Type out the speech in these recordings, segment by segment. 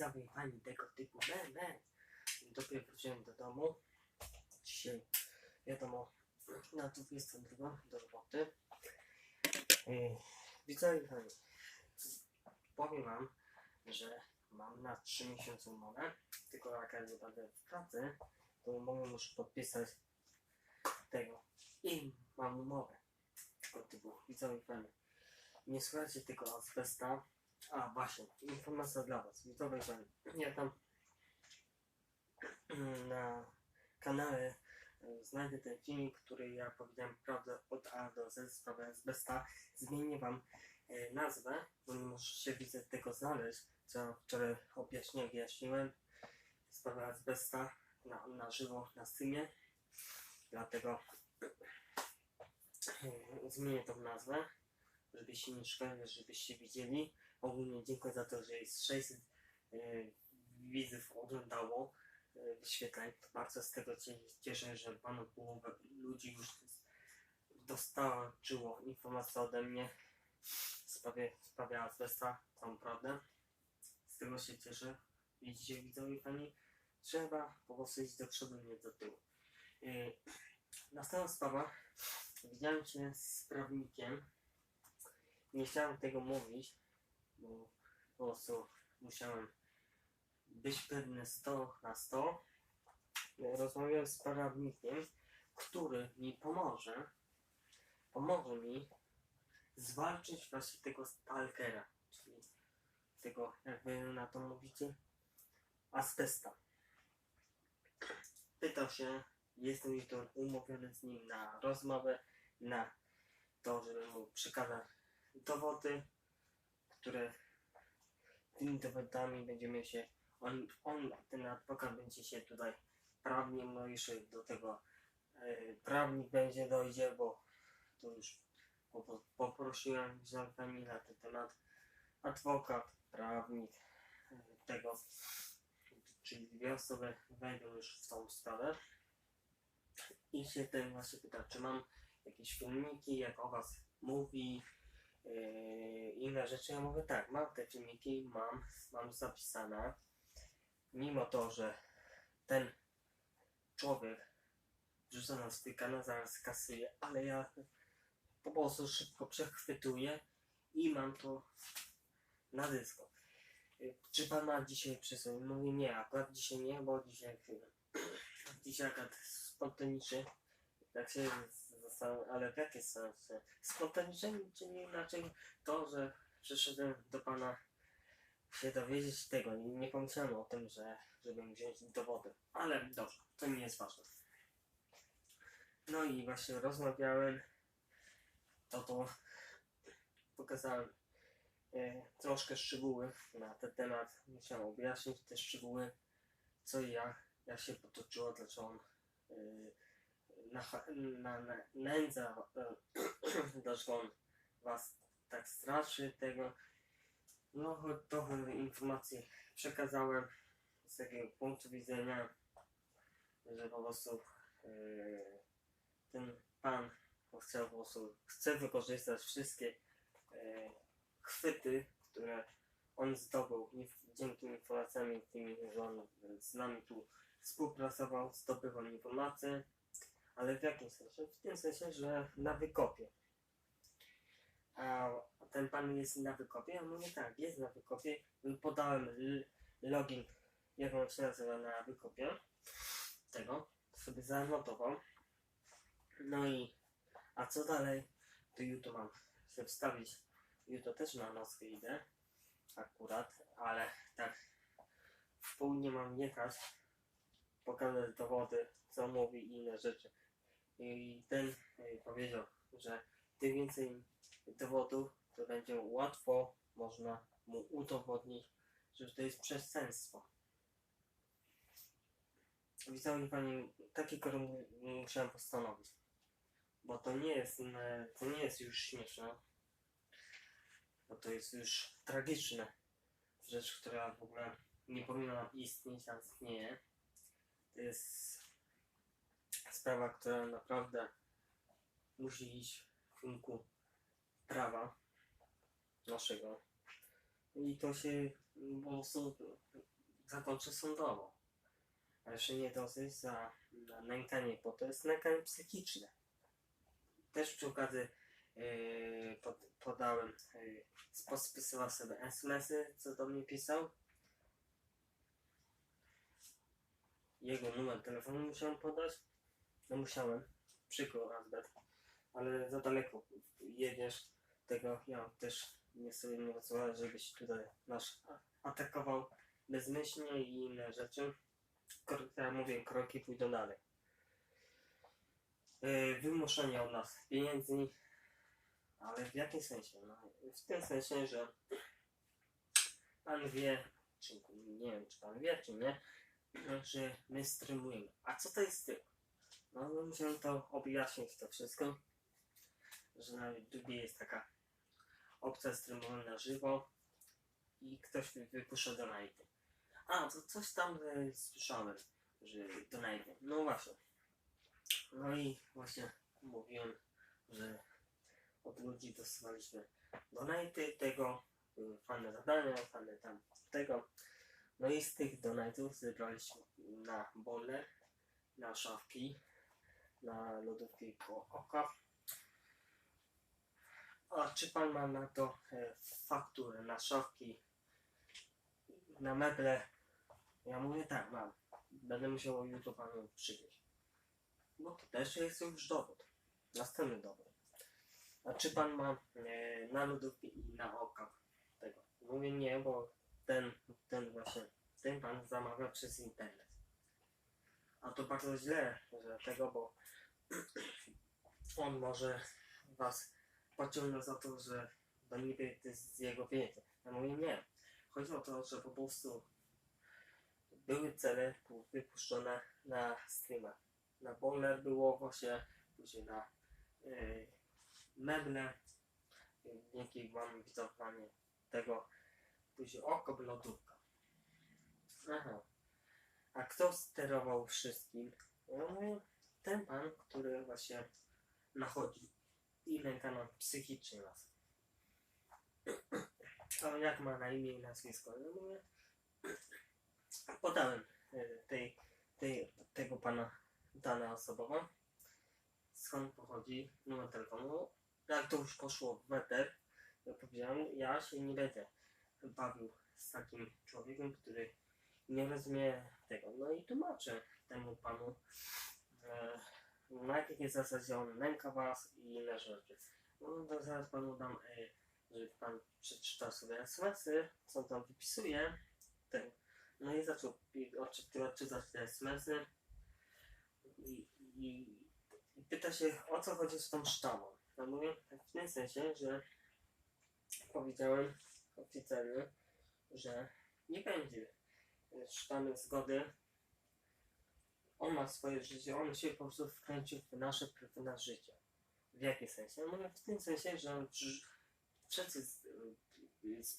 widzowie pani tego typu memy. Dopiero wróciłem do domu. Dzisiaj wiadomo na 22 do roboty. Widzowie pani, powiem wam, że mam na 3 miesiące umowę, tylko jak ja nie będę w pracy, to umowę muszę podpisać tego i mam umowę. Tylko typu, widzowie pani, nie słuchajcie tego azbesta. A właśnie, informacja dla was, widzowie ja tam na kanale e, znajdę ten filmik, który ja powiedziałem prawdę od A do Z w sprawie azbesta. Zmienię wam e, nazwę, bo nie możecie widzę tego znaleźć, co wczoraj objaśnię, wyjaśniłem. Sprawę azbesta na, na żywo na streamie. Dlatego e, zmienię tą nazwę, żebyście nie szukali, żebyście widzieli. Ogólnie dziękuję za to, że jest 600 e, widzów oglądało e, wyświetleń. To bardzo z tego się cieszę, że panu połowę ludzi już dostarczyło informację ode mnie w sprawie, w sprawie azbesta, prawdę. Z tego się cieszę. Widzicie, widzowie pani, trzeba po prostu iść do przodu, nie do tyłu. Yy, następna sprawa. Widziałem się z prawnikiem. Nie chciałem tego mówić, bo po prostu musiałem być pewny 100 na 100. Rozmawiałem z prawnikiem, który mi pomoże, pomoże mi zwalczyć właśnie tego stalkera, czyli tego, jak wy na to mówicie, asbesta. Pytał się, jestem jutro umówiony z nim na rozmowę, na to, żeby mu przekazać dowody, które tymi dowodami będziemy się, on, on ten adwokat będzie się tutaj prawnie, jeszcze do tego e, prawnik będzie dojdzie, bo to już po- poprosiłem zamknęli na ten temat. Adwokat, prawnik e, tego, czyli dwie osoby wejdą już w tą sprawę. I się ten właśnie pyta, czy mam jakieś filmiki, jak o was mówi, yy, inne rzeczy. Ja mówię tak, mam te filmiki, mam, mam zapisane, mimo to, że ten człowiek wrzuca na swój kanał, zaraz kasuje, ale ja po prostu szybko przechwytuję i mam to na dysku. Y, Czy pan ma dzisiaj przy sobie? Mówię nie, akurat dzisiaj nie, bo dzisiaj dzisiaj akurat spontanicznie tak się ale w jakie sensie? Spontanicznie, czyli inaczej to, że przyszedłem do pana się dowiedzieć tego. Nie, nie pomyślałem o tym, że żebym wziąć dowody. Ale dobrze, to nie jest ważne. No i właśnie rozmawiałem, to to pokazałem e, troszkę szczegóły na ten temat. Musiałem objaśnić te szczegóły, co i jak, jak się potoczyło, dlaczego on e, na, na, na nędza, e, dlaczego on was tak straszy tego. No, trochę informacji przekazałem z takiego punktu widzenia, że po prostu e, ten pan chciał po prostu, chce wykorzystać wszystkie e, chwyty, które on zdobył dzięki informacjami tymi, że on z nami tu współpracował, zdobywał informacje, ale w jakim sensie? W tym sensie, że na wykopie. A ten pan jest na wykopie? Ja mówię tak, jest na wykopie. Podałem login, jak on się nazywa na wykopie. Tego sobie zanotował. No i, a co dalej? To jutro mam sobie wstawić. Jutro też na nockę idę. Akurat, ale tak w południe mam jechać, pokazać dowody, co mówi i inne rzeczy. I ten e, powiedział, że tym więcej dowodów, to będzie łatwo można mu udowodnić, że to jest przestępstwo. Widziałem pani, takiego mu- musiałem postanowić. Bo to nie jest, to nie jest już śmieszne. Bo to jest już tragiczne. Rzecz, która w ogóle nie powinna istnieć, a istnieje. To jest sprawa, która naprawdę musi iść w kierunku prawa naszego. i to się po prostu zakończy sądowo. A jeszcze nie dosyć za nękanie, bo to jest nękanie psychiczne. Też przy okazji yy, pod, podałem, yy, pospisywał sobie SMS-y, co do mnie pisał. Jego numer telefonu musiałem podać. No musiałem, przykro Albert, ale za daleko jedziesz tego, ja też nie sobie nie pozwolę, żebyś tutaj nas a- atakował bezmyślnie i inne rzeczy. Kro- Ja mówię, kroki pójdą dalej. Yy, wymuszenie od nas pieniędzy, ale w jakim sensie? No, w tym sensie, że pan wie, czy nie wiem, czy pan wie, czy nie, że my streamujemy. A co to jest stream? No, no musiałem to objaśnić to wszystko, że na YouTube jest taka opcja streamowania na żywo i ktoś wy- wypuszcza donate. A, to coś tam e, słyszałem, że donate. No właśnie. No i właśnie mówiłem, że od ludzi dostawaliśmy donaty tego, były fajne zadania, fajne tam tego. No i z tych donatów zebraliśmy na bole, na szafki, na lodówki koło oka. A czy pan ma na to e, fakturę, na szafki, na meble? Ja mówię tak, mam. Będę musiał jutro panu przywieźć. Bo to też jest już dowód. Następny dowód. A czy pan ma e, na lodówki i na oka tego? Mówię nie, bo ten, ten właśnie, ten pan zamawia przez internet. A to bardzo źle, że tego, bo on może was pociągnąć za to, że to niby to jest jego pieniędzy. Ja mówię nie. Chodzi o to, że po prostu były cele pu- wypuszczone na streama. Na boiler było właśnie, później na yy, meble, dzięki wam widzowanie tego, później oko lodówka. Aha. A kto sterował wszystkim? Ja mówię, ten pan, który właśnie nachodzi i nęka nam psychicznie nas. A jak ma na imię i nazwisko? Ja mówię, podałem e, tej, tej, tego pana dane osobowe, skąd pochodzi numer telefonu. Jak to już poszło w weter, ja powiedziałem, ja się nie będę bawił z takim człowiekiem, który nie rozumie tego. No i tłumaczę temu panu, e, na jakiej zasadzie on nęka was i inne rzeczy. No to zaraz panu dam, e, żeby pan przeczytał sobie SMS-y, co tam wypisuje. Ten. No i zaczął odczytać te SMS-y i, i, i pyta się, o co chodzi z tą sztamą. No mówię w tym sensie, że powiedziałem oficjalnie, że nie będzie sztamy zgody. On ma swoje życie, on się po prostu wkręcił w nasze życie. W jaki sensie? No w tym sensie, że on wszedł z, z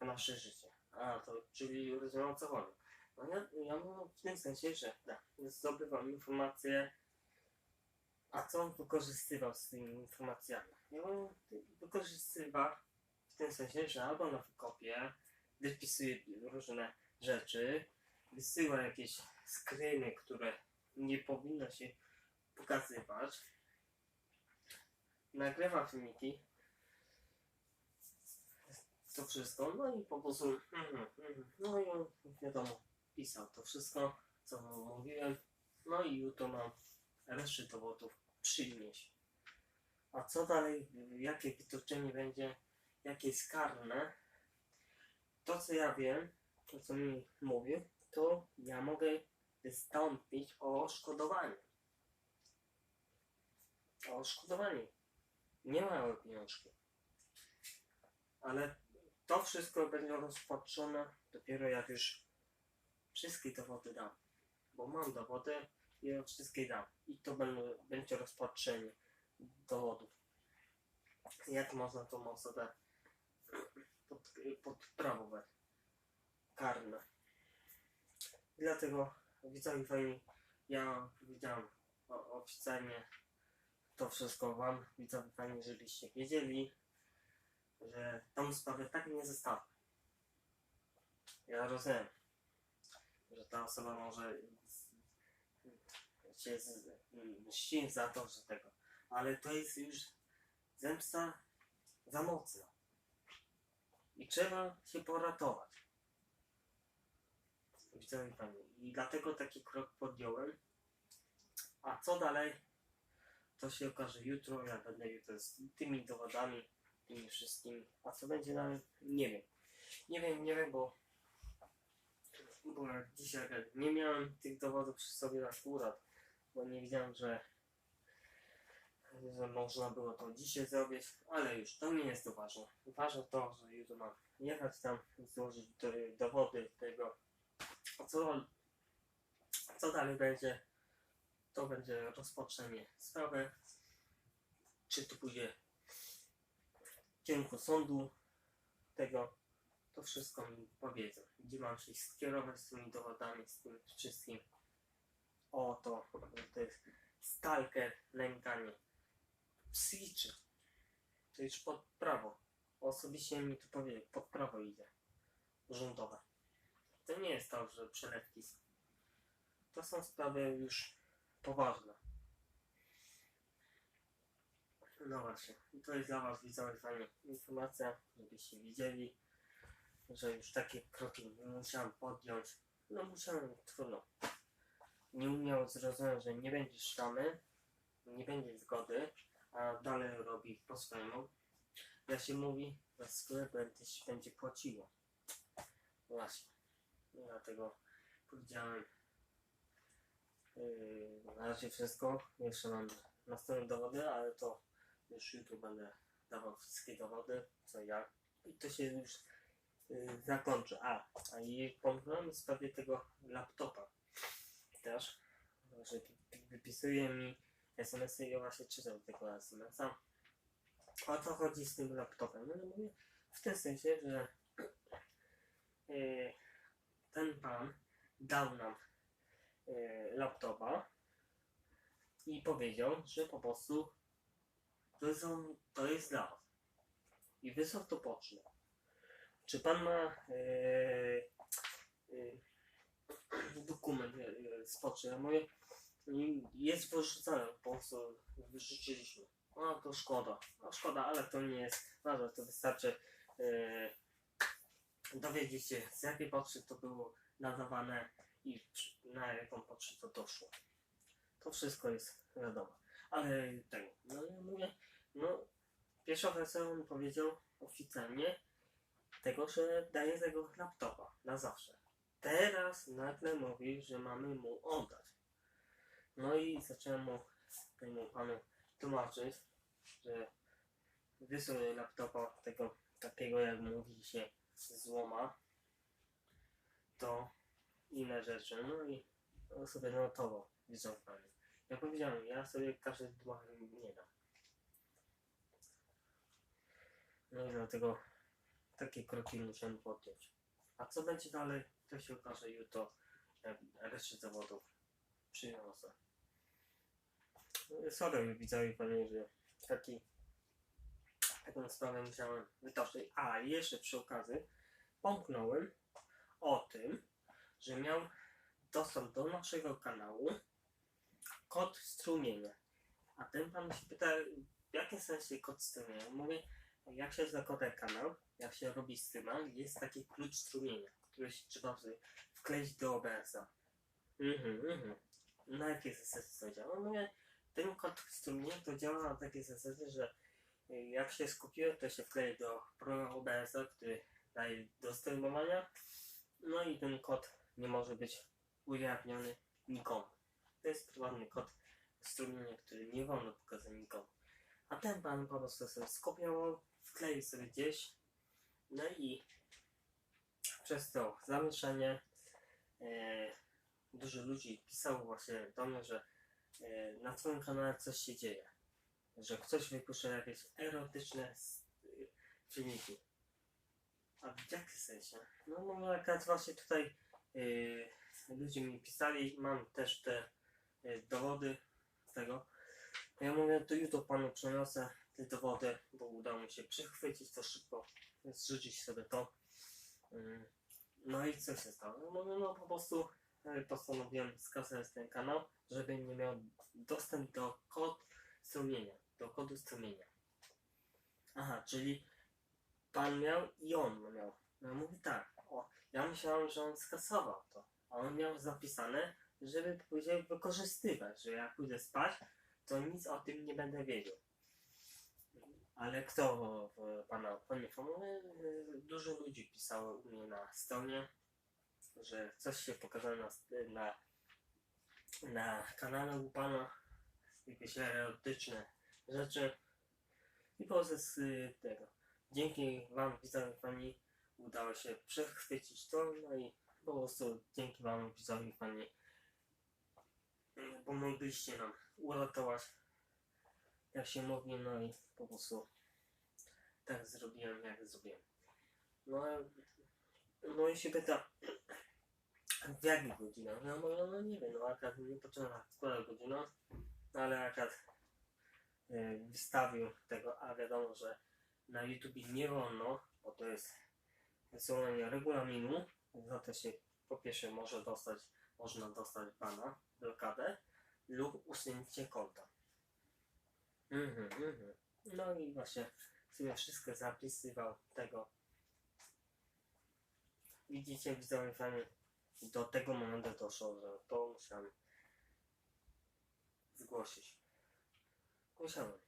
w nasze życie. A, to czyli rozumiem o co chodzi. No ja, ja mówię w tym sensie, że tak, zdobywam informacje, a co on wykorzystywał z tymi informacjami? Ja mówię, wykorzystywał w tym sensie, że albo na wykopie wypisuje różne rzeczy, wysyła jakieś screeny, które nie powinno się pokazywać, nagrywa filmiki, to wszystko, no i po prostu, mhm, mhm. no i wiadomo, pisał to wszystko, co mu mówiłem, no i jutro mam resztę dowodów przynieść. A co dalej, jakie wytoczenie będzie, jakie jest karne, to co ja wiem, to co mi mówi, to ja mogę wystąpić o odszkodowanie. O odszkodowanie. Nie małe pieniążki. Ale to wszystko będzie rozpatrzone dopiero jak już wszystkie dowody dam. Bo mam dowody i ja wszystkie dam. I to będzie rozpatrzenie dowodów. Jak można tą osobę pod, podprawować karne. Dlatego widzowie fajni, ja powiedziałem o, oficjalnie to wszystko wam, widzowie fajni, żebyście wiedzieli, że tą sprawę tak nie zostawię. Ja rozumiem, że ta osoba może się mści za to, że tego, ale to jest już zemsta za mocna. I trzeba się poratować. Widzę Pani. I dlatego taki krok podjąłem. A co dalej? To się okaże jutro. Ja będę jutro z tymi dowodami, tymi wszystkimi. A co będzie dalej? Nie wiem. Nie wiem, nie wiem, bo, bo dzisiaj nie miałem tych dowodów przy sobie akurat, bo nie wiedziałem, że, że można było to dzisiaj zrobić, ale już to nie jest to ważne. Ważne to, że jutro mam jechać tam, złożyć do, dowody tego, a co, co dalej będzie, to będzie rozpoczęcie sprawy, czy to pójdzie w kierunku sądu tego, to wszystko mi powiedzą, gdzie mam się skierować z tymi dowodami, z tym wszystkim. O to, to jest stalker, nękanie, psychiczne. To już pod prawo. Osobiście mi to powie, pod prawo idzie. Rządowe. To nie jest to, że przelewki. są. To są sprawy już poważne. No właśnie, to jest dla Was widzowie informacja, żebyście widzieli, że już takie kroki musiałem podjąć. No musiałem, trudno. Nie umiał zrozumieć, że nie będzie sztamy, nie będzie zgody, a dalej robi po swojemu. Jak się mówi, że sklep będzie, będzie płaciło. Właśnie. Dlatego powiedziałem yy, na razie wszystko. Jeszcze mam następne dowody, ale to już jutro będę dawał wszystkie dowody, co jak. I to się już yy, zakończy. A, a i pomyślałem w sprawie tego laptopa też, że wy- wypisuje mi SMS-y i ja właśnie czytam tego SMS-a. O co chodzi z tym laptopem? No ja mówię w tym sensie, że yy, ten pan dał nam yy, laptopa i powiedział, że po prostu to jest, on, to jest dla was. I wysłał to pocztę. Czy pan ma yy, yy, dokument z poczty? Ja mówię, jest wyrzucane, po prostu wyrzuciliśmy. No to szkoda, no szkoda, ale to nie jest ważne, to wystarczy dowiedzieć się z jakiej poczty to było nadawane i na jaką pocztę to doszło. To wszystko jest wiadomo. Ale tego, no ja mówię, no pierwsza wersja on powiedział oficjalnie tego, że daje tego laptopa na zawsze. Teraz nagle mówi, że mamy mu oddać. No i zacząłem mu temu panu tłumaczyć, że wysłał laptopa tego takiego jak mówi się złoma, to inne rzeczy. No i on sobie notował, widzą panie. Ja powiedziałem, ja sobie każdy dwa nie dam. No i dlatego takie kroki musiałem podjąć. A co będzie dalej, to się okaże jutro, jak resztę zawodów przyniosę. No, Sorry, widzowie, panie, że taki, taką sprawę musiałem wytoczyć. A jeszcze przy okazji pomknąłem o tym, że miał dostęp do naszego kanału kod strumienia. A ten pan się pyta, w jakim sensie kod strumienia? Mówię, jak się zakłada kanał, jak się robi streama, jest taki klucz strumienia, który się trzeba wkleić do OBS-a. Mhm, mhm. Na jakiej zasadzie to działa? Mówię, ten kod strumienia to działa na takiej zasadzie, że jak się skupiłem, to się wklei do Pro OBS-a, który daje do streamowania. No i ten kod nie może być ujawniony nikomu. To jest prywatny kod strumienia, który nie wolno pokazać nikomu. A ten pan po prostu sobie skopiował, wkleił sobie gdzieś, no i przez to zamieszanie e, dużo ludzi pisało właśnie do mnie, że e, na twoim kanale coś się dzieje. Że ktoś wypuszcza jakieś erotyczne filmiki. A w jakim sensie? No, no akurat właśnie tutaj y, ludzie mi pisali, mam też te y, dowody tego. Ja mówię, to jutro panu przeniosę te dowody, bo udało mi się przechwycić to szybko, zrzucić sobie to. Ym, No i co się stało? No, no, no po prostu e, postanowiłem skasać ten kanał, żeby nie miał dostęp do kod strumienia, do kodu strumienia. Aha, czyli pan miał i on miał. No mówi tak, o, ja myślałem, że on skasował to, a on miał zapisane, żeby później wykorzystywać, że jak pójdę spać, to nic o tym nie będę wiedział. Ale kto w pana poinformuje? Dużo ludzi pisało u mnie na stronie, że coś się pokazało na, na, na kanale u pana, jakieś erotyczne rzeczy. I po prostu z y, tego. Dzięki wam, widzowie pani, udało się przechwycić to, no i po prostu dzięki wam, widzowie pani, pomogliście nam uratować, jak się mówi, no i po prostu tak zrobiłem, jak zrobiłem. No, no i się pyta, w jakich godzinach? No mówię, no nie wiem, no akurat nie potrzeba która godzina, no ale akurat y, wystawił tego, a wiadomo, że na YouTube nie wolno, bo to jest wysyłanie regulaminu, za to się po pierwsze może dostać, można dostać bana, blokadę lub usunięcie konta. Mhm, mhm. No i właśnie sobie wszystko zapisywał tego. Widzicie, widzowie fani, do tego momentu doszło, że to musiałem zgłosić. Musiałem.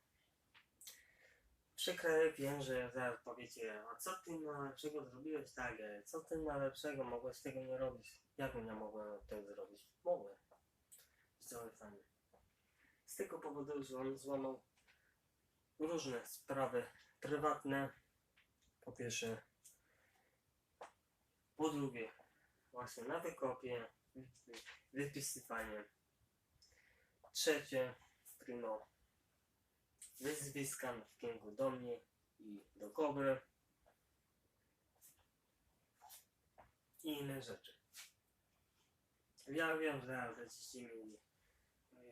Przykre wiem, że zaraz powiecie, a co ty na lepszego zrobiłeś tak, e, co ty na lepszego mogłeś tego nie robić? Jak ja mogłem tego zrobić? Mogłem. Widzowie fani. Z tego powodu, że on złamał różne sprawy prywatne. Po pierwsze. Po drugie, właśnie na wykopie, wy- wypisywanie. Trzecie, primo, wyzwiska w kierunku do mnie i do Kobry. I inne rzeczy. Ja wiem, że będziecie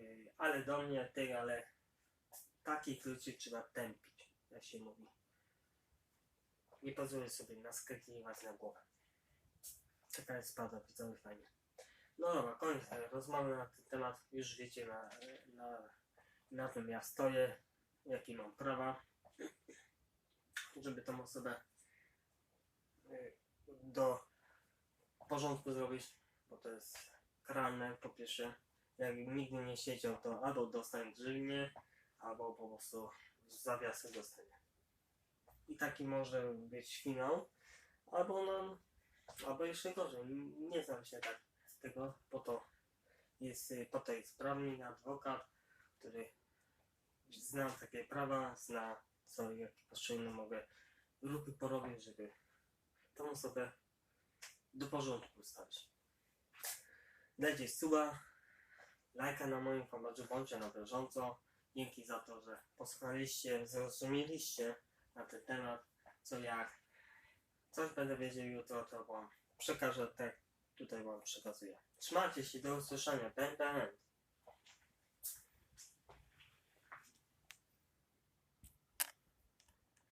mieli, ale do mnie tego, ale takich ludzi trzeba tępić, jak się mówi. Nie pozwolę sobie naskakiwać na głowę. Taka jest prawda, widzowie fajnie. No dobra, koniec tej rozmowy na ten temat. Już wiecie na, na, na tym ja stoję, jakie mam prawa, żeby tą osobę y, do porządku zrobić, bo to jest karalne po pierwsze. Jak nigdy nie siedział, to albo dostań grzywnię, albo po prostu zawiasy dostanie. I taki może być finał, albo no, albo jeszcze gorzej, nie znam się tak z tego, po to jest, y, po to jest prawnik, adwokat, który zna takie prawa, zna co, jakie poszczególne mogę ruchy porobić, żeby tą osobę do porządku ustawić. Dajcie suba, lajka na moim fanpage'u, bądźcie na bieżąco. Dzięki za to, że posłuchaliście, zrozumieliście na ten temat, co jak. Coś będę wiedział jutro, to wam przekażę tak, tutaj wam przekazuję. Trzymajcie się, do usłyszenia. Pęd, pęd.